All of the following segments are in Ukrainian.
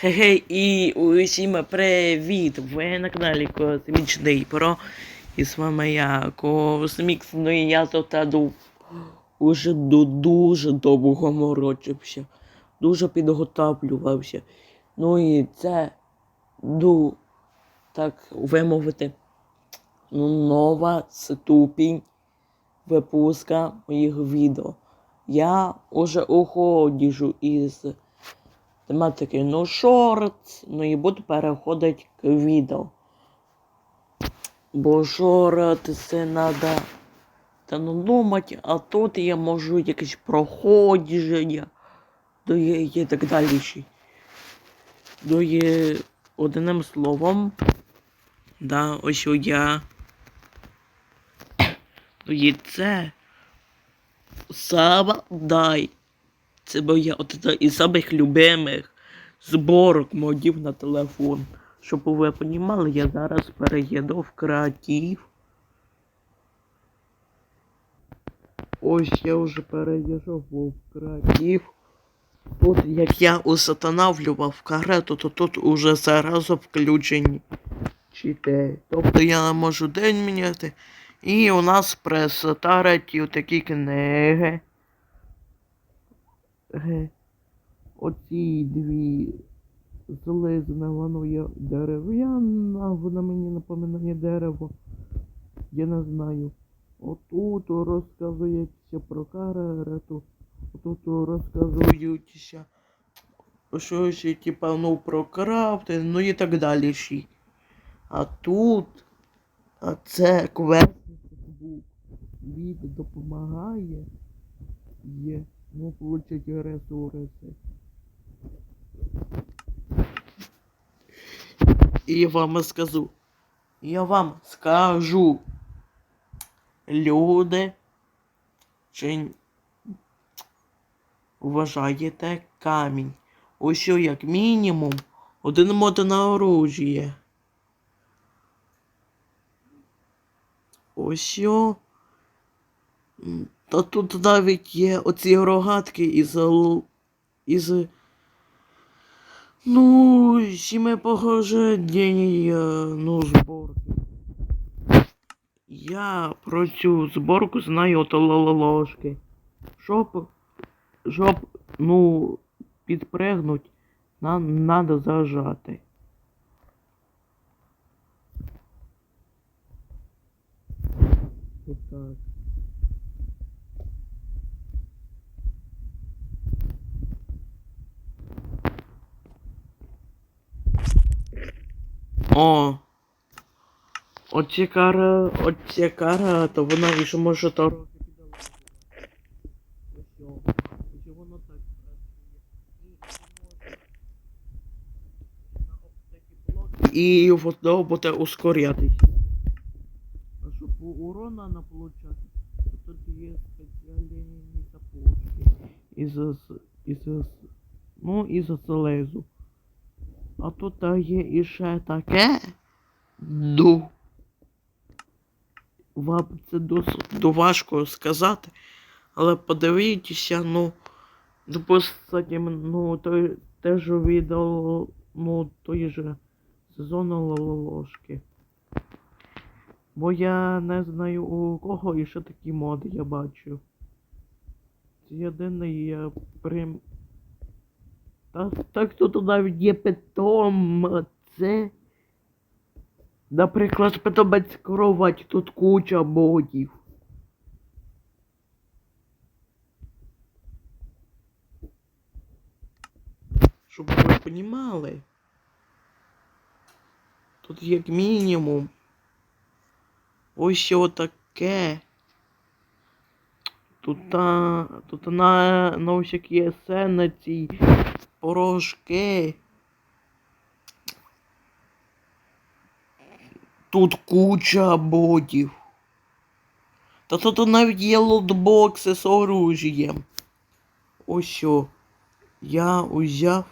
Хе-хей, і усім привіт! Ви на каналі Космічний Про. І з вами я, Космікс, ну і я тут ду, уже до дуже довго морочився, дуже підготовлювався. Ну і це ду, так вимовити, ну, нова ступінь випуска моїх відео. Я уже уходжу із тематики ну шорт, ну і буду переходити к відео. Бо шорт це треба та ну думати, а тут я можу якесь проходження, то є і так далі. То є одним словом. Да, ось я. То є це. Сава дай. Це моя одна із самих любимих зборок модів на телефон. Щоб ви розуміли, я зараз переїду в креатив. Ось я вже переїжджав в креатив. Тут як я установлював карету, то тут уже зразу включені чити. Тобто я не можу день міняти. І у нас пресотареті такі книги. Ге. Оці дві злизане, воно є дерев'яна, вона мені напоминає дерево. Я не знаю. Отут розказується про карету. Отут розказуються щось, типа, ну, про крафти, ну і так далі. ще. А тут, а це квест. Від допомагає. Є. Ну, получить ресурси. І я вам скажу. Я вам скажу. Люди. Чи вважаєте камінь? Ось як мінімум один мод на оружіє. Ось. Та тут навіть є оці рогатки із. із. Ну, сіме похоження, ну, зборки. Я про цю зборку знаю от ложки. Щоб, щоб, ну, підпригнуть, нам надо зажати. Отак. О! Оці кара, оці кара, то вона ще може трохи піде. Ось йо. Ось воно так працює. І воно буде ускорятись. А щоб урона не получати, то тут є спеціальні сапожки. Із, із, ну, із залезу. А тут та є іще таке. Ду. Вам це досить важко сказати. Але подивіться, ну, допустим, ну, той теж відео, ну, той же сезон лолошки. Бо я не знаю у кого і ще такі моди я бачу. Це єдиний я прям. Та так тут навіть є питом. Це. Наприклад, питомець кровать, тут куча модів. Щоб ви понімали. Тут як мінімум. Ось що таке. Тут, а, тут на, на всякі есени ці порошки. Тут куча бодів. Та тут навіть є лотбокси з оружієм. Ось що. Я узяв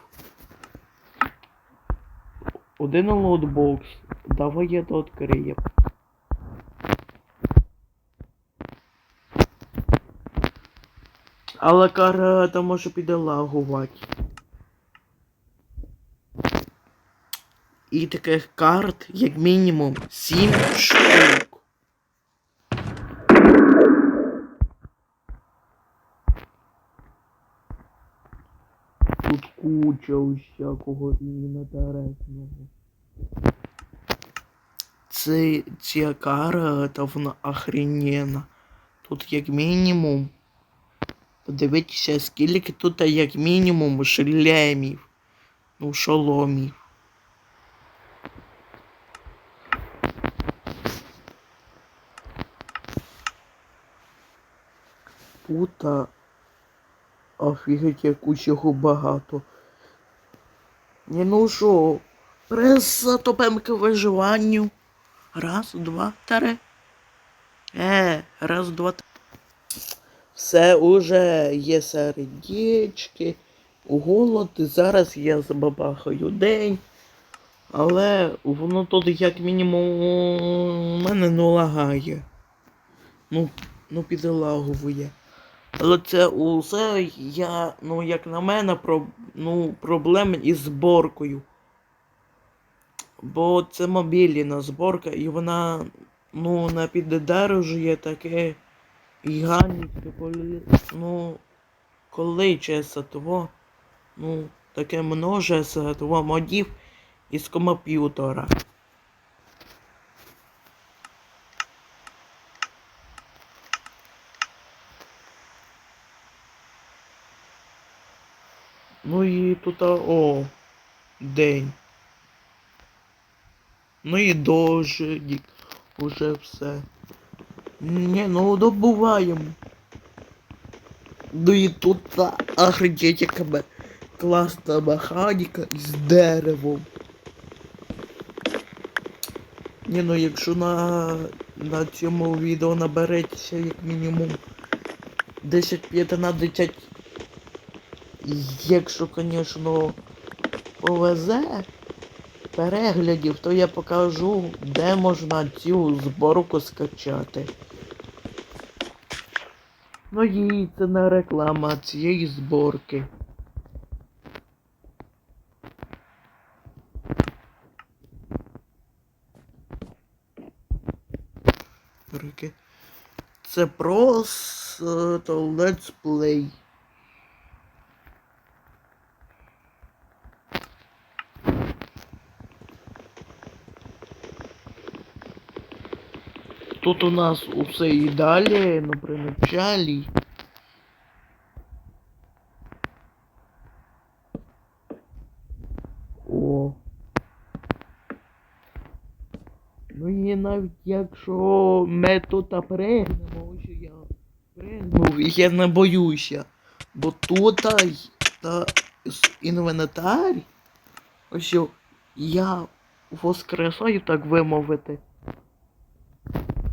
один лотбокс. Давай я то відкрию. Але карета може піде лагувати. І таких карт, як мінімум, 7 штук. Тут куча усякого інтересного. Це ця карта, вона охрененна. Тут як мінімум. Подивіться, скільки тут як мінімум шлемів. Ну, шоломів. Тут офігеть як усього багато. Не ну що, приступимо к виживанню. Раз, два, три. Е, раз, два, три. Все уже є сердечки, голод, зараз я забабахаю день. Але воно тут як мінімум у мене не лагає. Ну, ну підлаговує. Але це усе я, ну як на мене, про, ну, проблеми із зборкою. Бо це мобільна зборка і вона ну не піддержує таке гігантське коли. Ну коли чесно того, ну таке множество того модів із комп'ютера. Ну і тут, о, день. Ну і дождик. Уже все. Не, ну добуваємо. Ну і тут охренеть яка класна механіка із деревом. Ні, ну якщо на, на цьому відео набереться як мінімум 10-15 Якщо, звісно, повезе переглядів, то я покажу, де можна цю зборку скачати. Ну і це не реклама цієї зборки. Руки. Це просто летсплей. Тут у нас усе і далі, ну при началі. О. Ну і навіть якщо ми тут пригнемо, що я пригнув, я не боюся. Бо тут та, та інвентар, ось я воскресаю, так вимовити.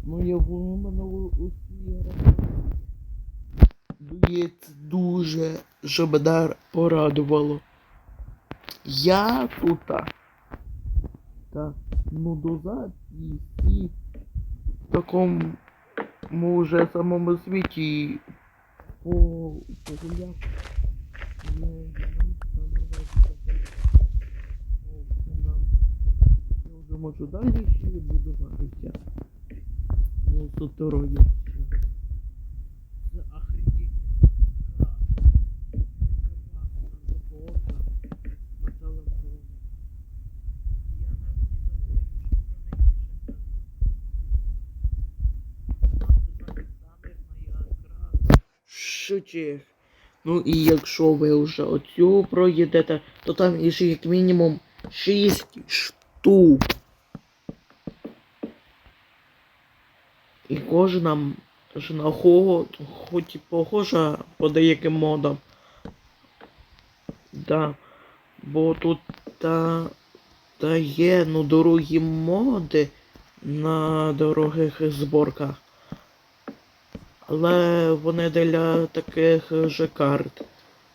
Ну я в мене у- усі Є дуже, що мене порадувало. Я тут. Та ну дозад і всі в такому вже самому світі по погуляв. Я вже можу далі ще будуватися. Ну, тут дороги. Ну і якщо ви вже оцю проїдете, то там іще як мінімум 6 штук. І кожна жена хо, хоч і похожа по деяким модам. Да. Бо тут та, та є ну дорогі моди на дорогих зборках. Але вони для таких же карт.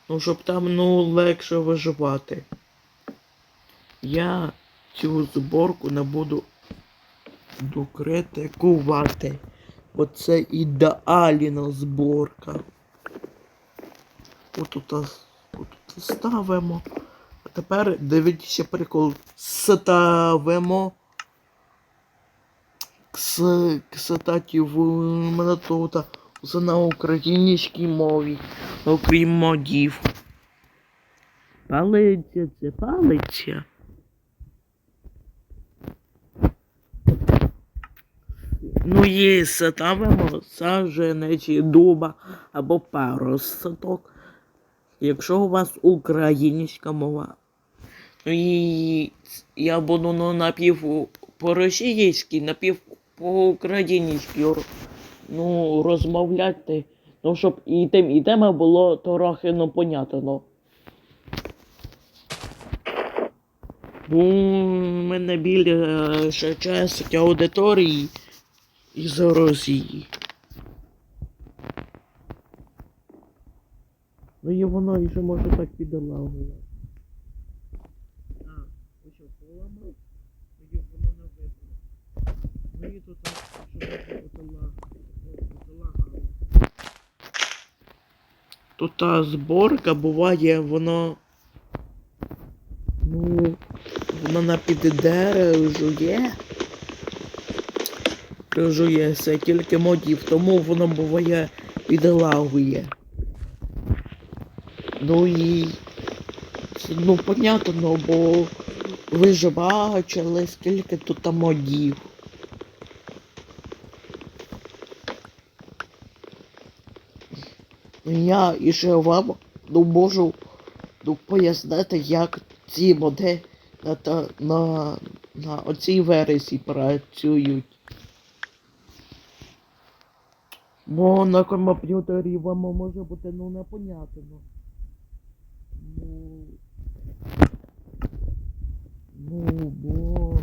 Ну, щоб там ну легше виживати. Я цю зборку не буду докритикувати. Бо це ідеальна зборка. Отут, отут ставимо. А тепер дивіться прикол. Ставимо. Кс, кстати, в мене тут все на українській мові, окрім модів. Палиця це палиця. Ну, є ставимо саженечі дуба або паросток. Якщо у вас українська мова. Ну і я буду ну, напів по-російськи, напів по-українськи р- ну, розмовляти. Ну, щоб і тем, і тема було трохи ну, понятно. У мене більше часть аудиторії із Росії. Ну і воно ще може так підлагувати. А, ось що, поламав, ну і воно не вибило. Ну і тут так, що може бути лаг. О, залагало. Тут та зборка буває, воно. Ну, воно на під дерево жує. Жує все тільки модів, тому воно буває підлагує. Ну і ну понятно, бо ви ж бачили, скільки тут модів. Я і ще вам ну, можу ну, пояснити, як ці моди на, на, на оцій версії працюють. Бо на комп'ютері вам може бути ну непонятно. Ну, ну, бо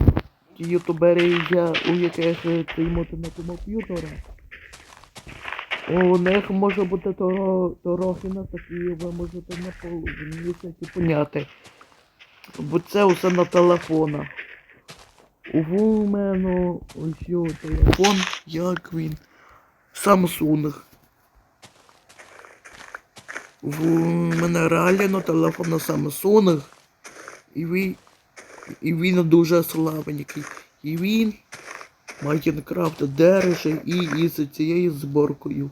ті ютубери, я, у яких приймути на комп'ютерах, у них може бути трохи на такі, ви можете на всякі поняти. Бо це все на телефонах. У мене ось телефон, як він. Samsung. В мене реально телефон на Samsung. І він, і він дуже слабенький. І він Майнкрафт держить і із цією зборкою.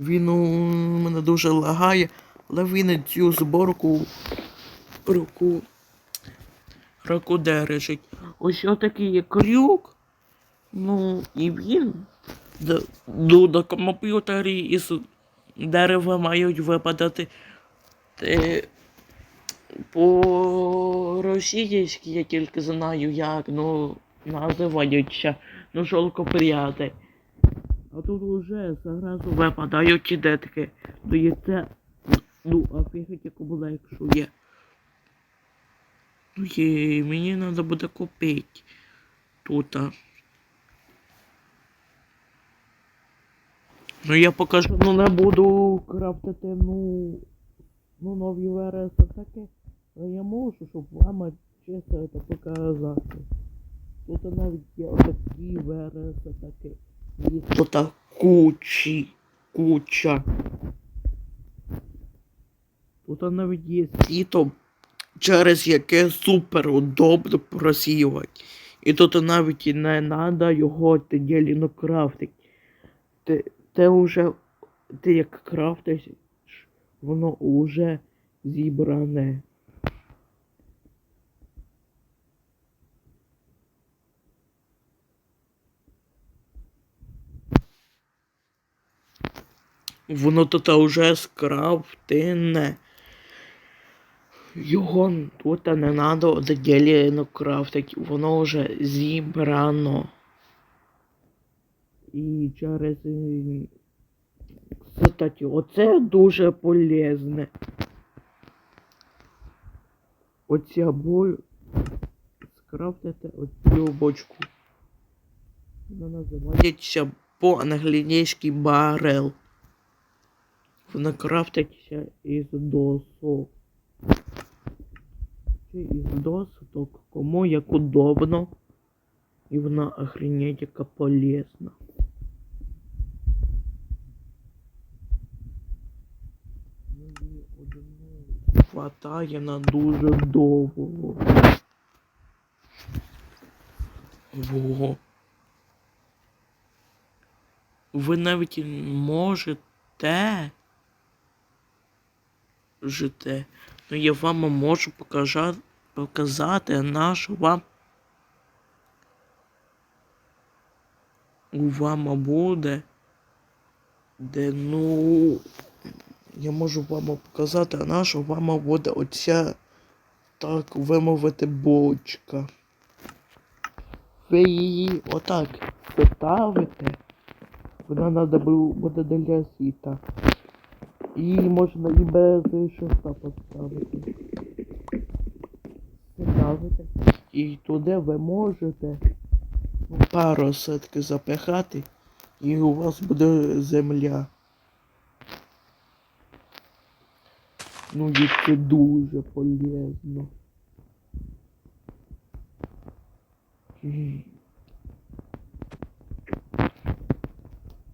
Він у мене дуже лагає, але він цю зборку руку, руку держить. Ось отакий є крюк. Ну, і він до, до комп'ютері із дерева мають випадати те, по російськи я тільки знаю, як ну називаються ну шолкопряди. А тут уже зразу випадають ті детки. Ну і це ну офігеть яку була, якщо є. Ну є, мені треба буде купити тут. Ну я покажу, ну не буду крафтити, ну, ну нові вереси таке. Я можу, щоб вам чисто це показати. Тут навіть є такі вереси такі. Їх тут кучі, куча. Тут навіть є сіто, через яке супер удобно просіювати. І тут навіть не треба його діліно крафтити те уже, ти як крафтиш, воно уже зібране. Воно тут уже скрафтене. Його тут не треба відділено крафтити, воно вже зібрано. І через. е, Кстати, оце дуже полезне. Оці обої скрафтити оцю бочку. Вона називається по-англійськи барел. Вона крафтиться із досок. Чи із досок, кому як удобно. І вона охренеть яка полезна. Ну, і одну хватає на дуже довго. Во. Ви навіть можете жити. Ну я вам можу покажа... показати наш вам. У вам буде. Де ну. Я можу вам показати, наша вам буде оця так вимовити бочка. Ви її отак ставите. Вона треба буде для сіта. І можна і без шоста поставити. Ставите. І туди ви можете пару сетки запихати, і у вас буде земля. Ну це дуже полезно.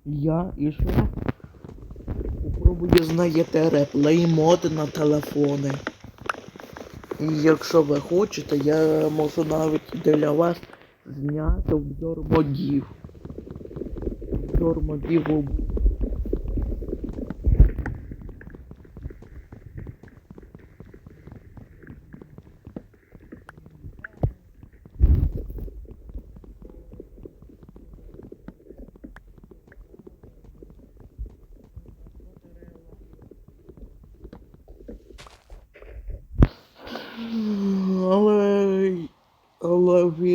Я і ще попробую знаєте реплей мод на телефони. І якщо ви хочете, я можу навіть для вас зняти обзор модів. Обзор модів у Але.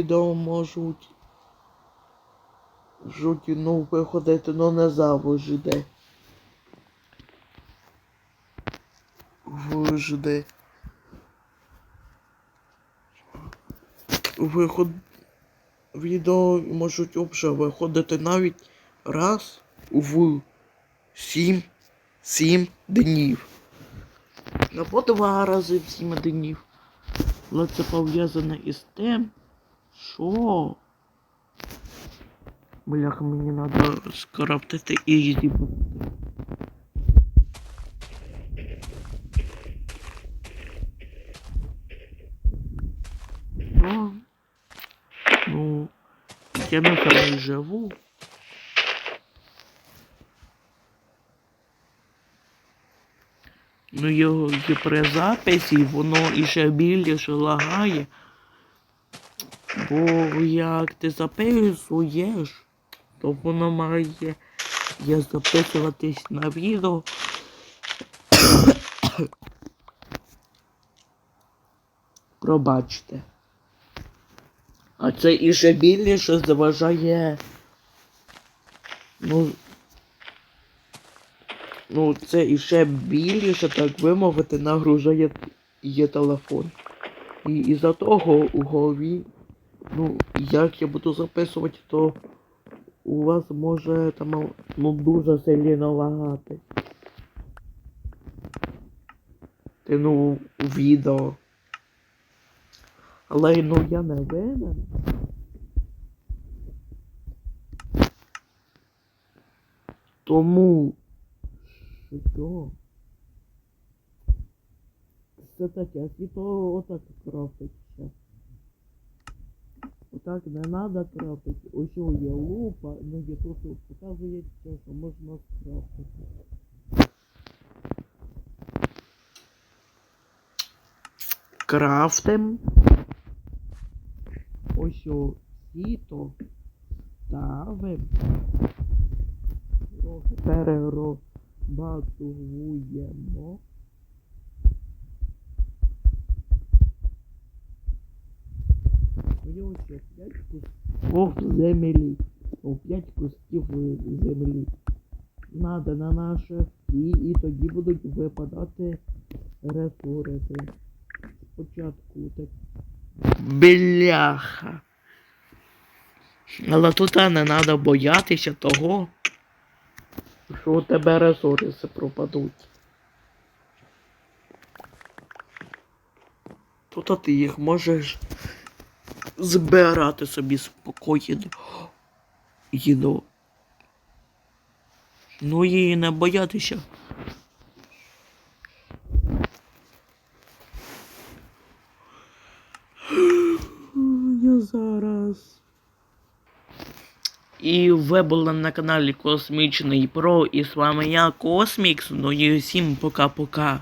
Але відео можуть. Можуть, ну, виходити, ну не завжди. Вижди. Виход. Відео можуть вже виходити навіть раз в сім, сім днів. Або два рази в сім днів. Але це пов'язане із тим, що. Бляха, мені треба скрафтити і зібрати. Ну, ну, я на краю живу. Ну, його є при записі, воно іще більше лагає. Бо як ти записуєш, то воно має є записуватись на відео. Пробачте. А це іще більше заважає. Ну. Ну, це іще більше, так вимовити, нагружає є телефон. І із-за того у голові, ну, як я буду записувати, то у вас може там ну, дуже сильно лагати. Ти ну відео. Але ну я не винен. Тому що? Це таке, світло отак крафтить. Отак не треба крафтити. Ось є лупа, ну є тут тут показується, що можна скрафтити. Крафтим. Ось сіто ставим. Трохи перерабатуємо. Ось 5 кусків землі. О, 5 кусків землі. Надо на наше і, і тоді будуть випадати ресурси. Спочатку так. Бляха. Але тут не треба боятися того, що у тебе ресурси пропадуть. Тут ти їх можеш збирати собі спокійно. Їду. Ну її не боятися. Я зараз. І ви були на каналі Космічний Про, і з вами я, Космікс. Ну і всім пока-пока.